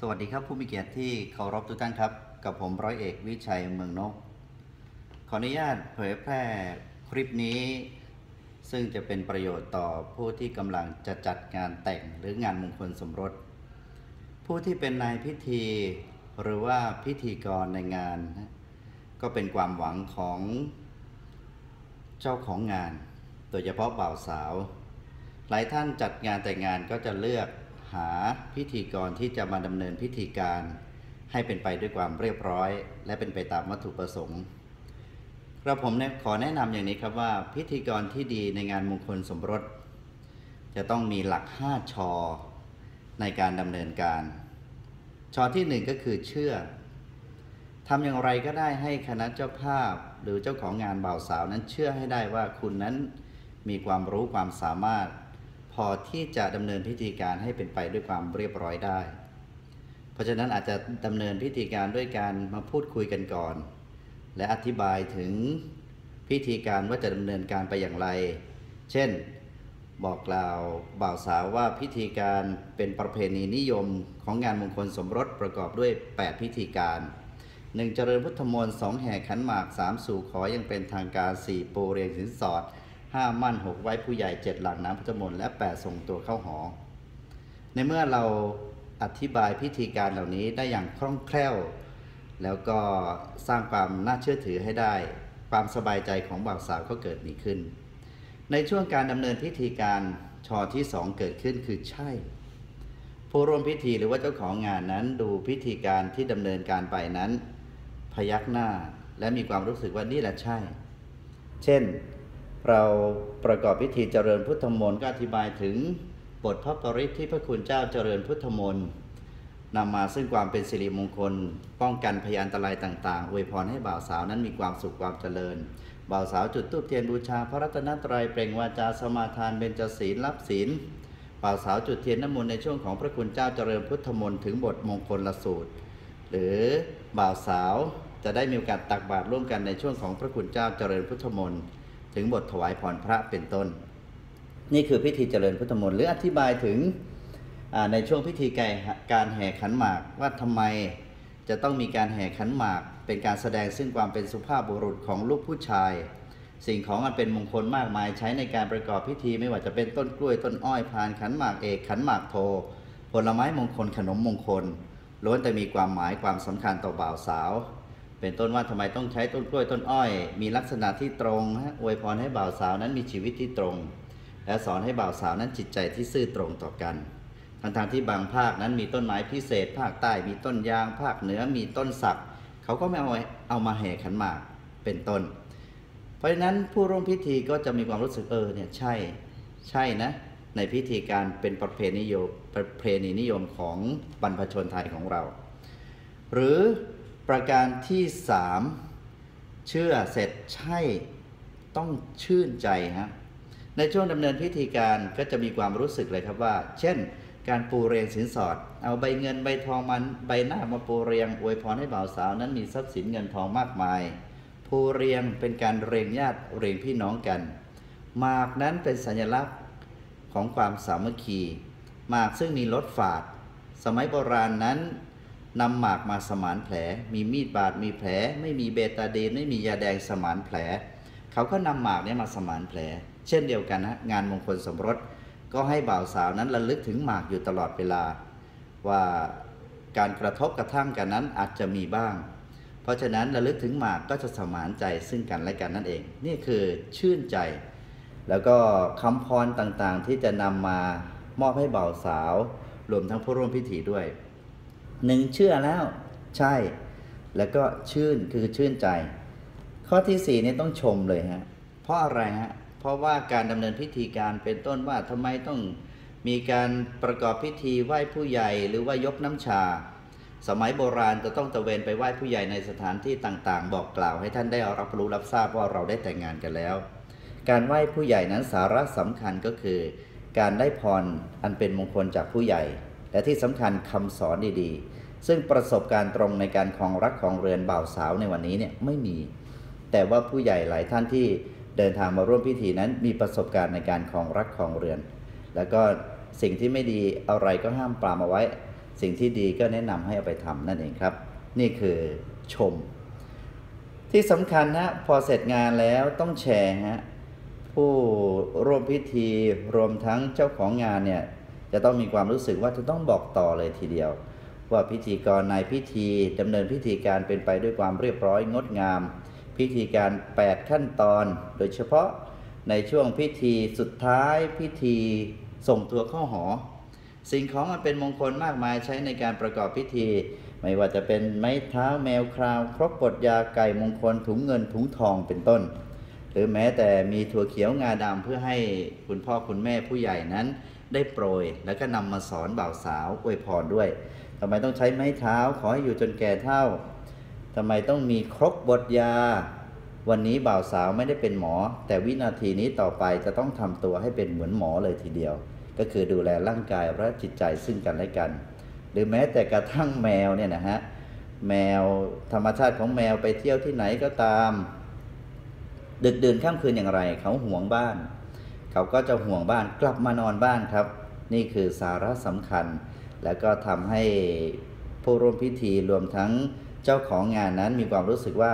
สวัสดีครับผู้มีเกียรติที่เคารพทุกท่านครับ กับผมร้อยเอกวิชัยเมืองนก ขออนุญาตเผยแพร่คลิปนี้ ซึ่งจะเป็นประโยชน์ต่อผู้ที่กำลังจะจัดงานแต่งหรืองานมงคลสมรส ผู้ที่เป็นนายพิธี หรือว่าพิธีกรในงาน ก็เป็นความหวังของเจ้าของงาน โดยเฉพาะบ่าวสาว หลายท่านจัดงานแต่งงานก็จะเลือก หาพิธีกรที่จะมาดำเนินพิธีการ ให้เป็นไปด้วยความเรียบร้อย และเป็นไปตามวัตถุประสงค์กระผมขอแนะนำอย่างนี้ครับว่าพิธีกรที่ดีในงานมงคลสมรส จะต้องมีหลัก 5ชอในการดำเนินการชอที่หนึ่งก็คือเชื่อทำอย่างไรก็ได้ให้คณะเจ้าภาพ หรือเจ้าของงานบ่าวสาวนั้นเชื่อให้ได้ว่าคุณนั้นมีความรู้ความสามารถ พอที่จะดำเนินพิธีการให้เป็นไปด้วยความเรียบร้อยได้ เพราะฉะนั้นอาจจะดำเนินพิธีการด้วยการมาพูดคุยกันก่อน และอธิบายถึงพิธีการว่าจะดำเนินการไปอย่างไร เช่น บอกกล่าวบ่าวสาวว่าพิธีการเป็นประเพณีนิยมของงานมงคลสมรสประกอบด้วย 8 พิธีการ 1. เจริญพุทธมนต์2แห่ขันหมาก3สู่ขอยังเป็นทางการ4ปูเรียงสินสอด 5มั่น6ไว้ผู้ใหญ่7หลังน้ำพุทธมนต์และ8ส่งตัวเข้าหอ ในเมื่อเราอธิบายพิธีการเหล่านี้ได้อย่างคล่องแคล่ว แล้วก็สร้างความน่าเชื่อถือให้ได้ ความสบายใจของบ่าวสาวก็เกิดมีขึ้น ในช่วงการดำเนินพิธีการชอที่สองเกิดขึ้นคือใช่ ผู้ร่วมพิธีหรือว่าเจ้าของงานนั้นดูพิธีการที่ดำเนินการไปนั้น พยักหน้าและมีความรู้สึกว่านี่แหละใช่ เช่น เราประกอบพิธีเจริญพุทธมนต์ก็อธิบายถึงบทพระปริตที่พระคุณเจ้าเจริญพุทธมนต์นำมาซึ่งความเป็นสิริมงคล ป้องกันพยานตรายต่างๆอวยพรให้บ่าวสาวนั้นมีความสุขความเจริญ บ่าวสาวจุดธูปเทียนบูชาพระรัตนตรัยเปล่งวาจาสมาทานเบญจศีลรับศีลบ่าวสาวจุดเทียนน้ำมนต์ในช่วงของพระคุณเจ้าเจริญพุทธมนต์ถึงบทมงคลละสูตร หรือบ่าวสาวจะได้มีโอกาสตักบาตรร่วมกันในช่วงของพระคุณเจ้าเจริญพุทธมนต์ ถึงบทถวายพรพระเป็นต้น นี่คือพิธีเจริญพุทธมนต์หรืออธิบายถึงในช่วงพิธีการแห่ขันหมากว่าทำไมจะต้องมีการแห่ขันหมาก เป็นการแสดงซึ่งความเป็นสุภาพบุรุษของลูกผู้ชาย สิ่งของอันเป็นมงคลมากมายใช้ในการประกอบพิธีไม่ว่าจะเป็นต้นกล้วยต้นอ้อยพานขันหมากเอกขันหมากโท ผลไม้มงคลขนมมงคลล้วนแต่มีความหมายความสำคัญต่อบ่าวสาว เป็นต้นว่าทำไมต้องใช้ต้นกล้วยต้นอ้อย มีลักษณะที่ตรงฮะอวยพรให้บ่าวสาวนั้นมีชีวิตที่ตรง และสอนให้บ่าวสาวนั้นจิตใจที่ซื่อตรงต่อกันทั้งๆที่บางภาคนั้นมีต้นไม้พิเศษ ภาคใต้มีต้นยาง ภาคเหนือมีต้นสักเขาก็ไม่เอาเอามาแห่ขันหมากเป็นต้น เพราะฉะนั้นผู้ร่วมพิธีก็จะมีความรู้สึกเออเนี่ยใช่ใช่นะในพิธีการเป็นประเพณีนิยมประเพณีนิยมของบรรพชนไทยของเรา หรือ ประการที่สามเชื่อเสร็จใช่ต้องชื่นใจฮะในช่วงดำเนินพิธีการก็จะมีความรู้สึกเลยครับว่า เช่น การปูเรียงสินสอด เอาใบเงินใบทองมันใบหน้ามาปูเรียงอวยพรให้บ่าวสาวนั้นมีทรัพย์สินเงินทองมากมายภูเรียงเป็นการเรียงญาติเรียงพี่น้องกันหมากนั้นเป็นสัญลักษณ์ของความสามัคคีหมากซึ่งมีรสฝาด สมัยโบราณนั้น นำหมากมาสมานแผล มีมีดบาดมีแผล ไม่มีเบตาเดนไม่มียาแดงสมานแผล เขาก็นำหมากนี้มาสมานแผล เช่นเดียวกันนะงานมงคลสมรสก็ให้บ่าวสาวนั้นระลึกถึงหมากอยู่ตลอดเวลา ว่าการกระทบกระทั่งกันนั้นอาจจะมีบ้าง เพราะฉะนั้นระลึกถึงหมากก็จะสมานใจซึ่งกันและกันนั่นเอง นี่คือชื่นใจ แล้วก็คำพรต่างๆที่จะนำมามอบให้บ่าวสาว รวมทั้งผู้ร่วมพิธีด้วย หนึ่งเชื่อแล้วใช่ แล้วก็ชื่นคือชื่นใจ ข้อที่สี่นี่ต้องชมเลยฮะเพราะอะไรฮะเพราะว่าการดำเนินพิธีการเป็นต้นว่าทำไมต้องมีการประกอบพิธีไหว้ผู้ใหญ่หรือว่ายกน้ำชา สมัยโบราณจะต้องตะเวนไปไหว้ผู้ใหญ่ในสถานที่ต่างๆ บอกกล่าวให้ท่านได้รับรู้รับทราบว่าเราได้แต่งงานกันแล้ว การไหว้ผู้ใหญ่นั้นสาระสำคัญก็คือ การได้พรอันเป็นมงคลจากผู้ใหญ่ และที่สำคัญคำสอนดีๆ ซึ่งประสบการณ์ตรงในการครองรักของเรือนบ่าวสาวในวันนี้เนี่ยไม่มี แต่ว่าผู้ใหญ่หลายท่านที่เดินทางมาร่วมพิธีนั้นมีประสบการณ์ในการครองรักของเรือน แล้วก็สิ่งที่ไม่ดีอะไรก็ห้ามปรามเอาไว้ สิ่งที่ดีก็แนะนำให้เอาไปทำนั่นเองครับ นี่คือชม ที่สำคัญนะพอเสร็จงานแล้วต้องแชร์ฮะผู้ร่วมพิธีรวมทั้งเจ้าของงานเนี่ย จะต้องมีความรู้สึกว่าจะต้องบอกต่อเลยทีเดียว ว่าพิธีกรในพิธีดำเนินพิธีการเป็นไปด้วยความเรียบร้อยงดงาม พิธีการ 8 ขั้นตอน โดยเฉพาะในช่วงพิธีสุดท้ายพิธีส่งตัวเข้าหอ สิ่งของมันเป็นมงคลมากมายใช้ในการประกอบพิธี ไม่ว่าจะเป็นไม้เท้าแมวคราว ครกบดยาไก่มงคลถุงเงินถุงทองเป็นต้น หรือแม้แต่มีถั่วเขียวงาดำเพื่อให้คุณพ่อคุณแม่ผู้ใหญ่นั้น ได้โปรย แล้วก็นำมาสอนบ่าวสาวอวยพรด้วยทำไมต้องใช้ไม้เท้าขอให้อยู่จนแก่เท่าทำไมต้องมีครกบดยา วันนี้บ่าวสาวไม่ได้เป็นหมอ แต่วินาทีนี้ต่อไปจะต้องทำตัวให้เป็นเหมือนหมอเลยทีเดียว ก็คือดูแลร่างกายและจิตใจซึ่งกันและกัน หรือแม้แต่กระทั่งแมวเนี่ยนะฮะแมวธรรมชาติของแมวไปเที่ยวที่ไหนก็ตาม ดึกดื่นค่ำคืนอย่างไร เขาห่วงบ้าน เขาก็จะห่วงบ้านกลับมานอนบ้านครับ นี่คือสาระสำคัญ แล้วก็ทำให้ผู้ร่วมพิธีรวมทั้งเจ้าของงานนั้นมีความรู้สึกว่า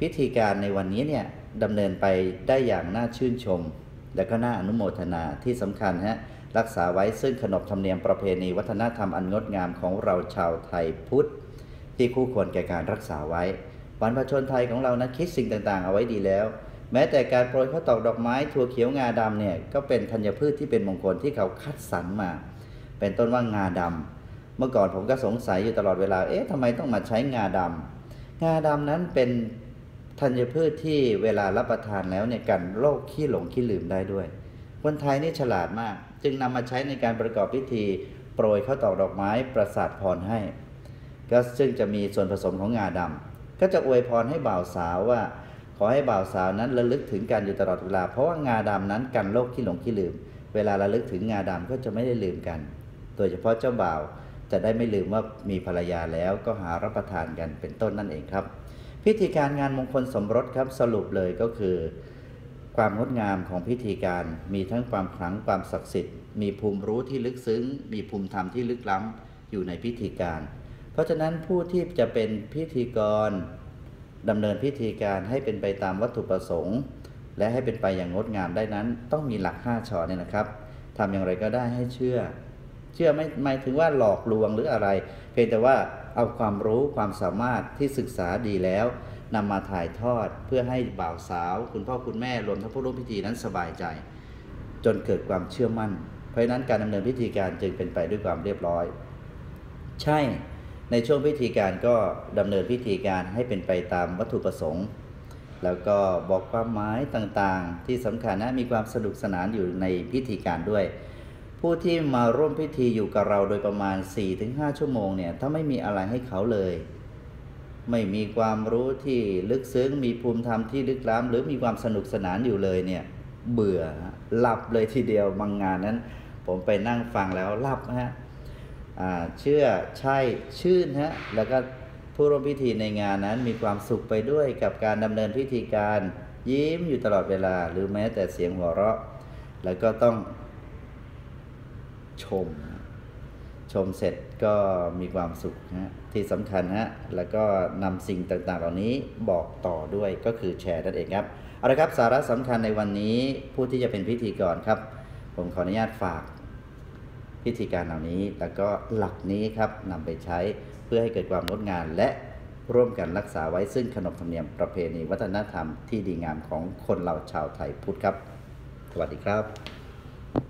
พิธีการในวันนี้เนี่ยดำเนินไปได้อย่างน่าชื่นชม และก็น่าอนุโมทนาที่สำคัญฮะรักษาไว้ซึ่งขนบธรรมเนียมประเพณีวัฒนธรรมอันงดงามของเราชาวไทยพุทธ ที่คู่ควรแก่การรักษาไว้วันประชนไทยของเรานะคิดสิ่งต่างๆ เอาไว้ดีแล้ว แม้แต่การโปรยข้าวตอกดอกไม้ถั่วเขียวงาดำเนี่ยก็เป็นธัญพืชที่เป็นมงคลที่เขาคัดสรรมา เป็นต้นว่างาดำเมื่อก่อนผมก็สงสัยอยู่ตลอดเวลา เอ๊ะทำไมต้องมาใช้งาดำงาดำนั้นเป็นธัญพืชที่เวลารับประทานแล้วเนี่ยกันโรคขี้หลงขี้ลืมได้ด้วย คนไทยนี่ฉลาดมาก จึงนำมาใช้ในการประกอบพิธีโปรยข้าวตอกดอกไม้ประสาทพรให้ ก็ซึ่งจะมีส่วนผสมของงาดำก็จะอวยพรให้บ่าวสาวว่า ขอให้บ่าวสาวนั้นระลึกถึงกันอยู่ตลอดเวลา เพราะว่างาดำนั้นกันโรคขี้หลงขี้ลืม เวลาระลึกถึงงาดำก็จะไม่ได้ลืมกัน โดยเฉพาะเจ้าบ่าวจะได้ไม่ลืมว่ามีภรรยาแล้วก็หารับประทานกันเป็นต้นนั่นเองครับ พิธีการงานมงคลสมรสครับสรุปเลยก็คือ ความงดงามของพิธีการมีทั้งความขลังความศักดิ์สิทธิ์ มีภูมิรู้ที่ลึกซึ้ง มีภูมิธรรมที่ลึกล้ำอยู่ในพิธีการ เพราะฉะนั้นผู้ที่จะเป็นพิธีกร ดำเนินพิธีการให้เป็นไปตามวัตถุประสงค์ และให้เป็นไปอย่างงดงามได้นั้น ต้องมีหลัก 5ชอเนี่ยนะครับทำอย่างไรก็ได้ให้เชื่อ เชื่อไม่หมายถึงว่าหลอกลวงหรืออะไร เพียงแต่ว่าเอาความรู้ความสามารถที่ศึกษาดีแล้วนำมาถ่ายทอดเพื่อให้บ่าวสาว คุณพ่อคุณแม่รวมทั้งผู้ร่วมพิธีนั้นสบายใจ จนเกิดความเชื่อมั่น เพราะฉะนั้นการดำเนินพิธีการจึงเป็นไปด้วยความเรียบร้อย ใช่ ในช่วงพิธีการก็ดำเนินพิธีการให้เป็นไปตามวัตถุประสงค์ แล้วก็บอกความหมายต่างๆ ที่สำคัญนะมีความสนุกสนานอยู่ในพิธีการด้วย ผู้ที่มาร่วมพิธีอยู่กับเราโดยประมาณ 4-5 ชั่วโมงเนี่ยถ้าไม่มีอะไรให้เขาเลย ไม่มีความรู้ที่ลึกซึ้งมีภูมิธรรมที่ลึกล้ำหรือมีความสนุกสนานอยู่เลยเนี่ยเบื่อหลับเลยทีเดียวบางงานนั้น ผมไปนั่งฟังแล้วหลับฮะ เชื่อใช่ชื่นฮะแล้วก็ผู้ร่วมพิธีในงานนั้นมีความสุขไปด้วยกับการดำเนินพิธีการยิ้มอยู่ตลอดเวลา หรือแม้แต่เสียงหัวเราะ แล้วก็ต้องชม ชมเสร็จก็มีความสุขนะที่สำคัญฮะแล้วก็นำสิ่งต่างๆ เหล่านี้บอกต่อด้วยก็คือแชร์นั่นเองครับเอาละครับสาระสำคัญในวันนี้ผู้ที่จะเป็นพิธีกรครับ ผมขออนุญาตฝาก วิธีการเหล่านี้ แล้วก็หลักนี้ครับนำไปใช้เพื่อให้เกิดความงดงามและร่วมกันรักษาไว้ซึ่งขนบธรรมเนียมประเพณีวัฒนธรรมที่ดีงามของคนเราชาวไทยพุทธครับ สวัสดีครับ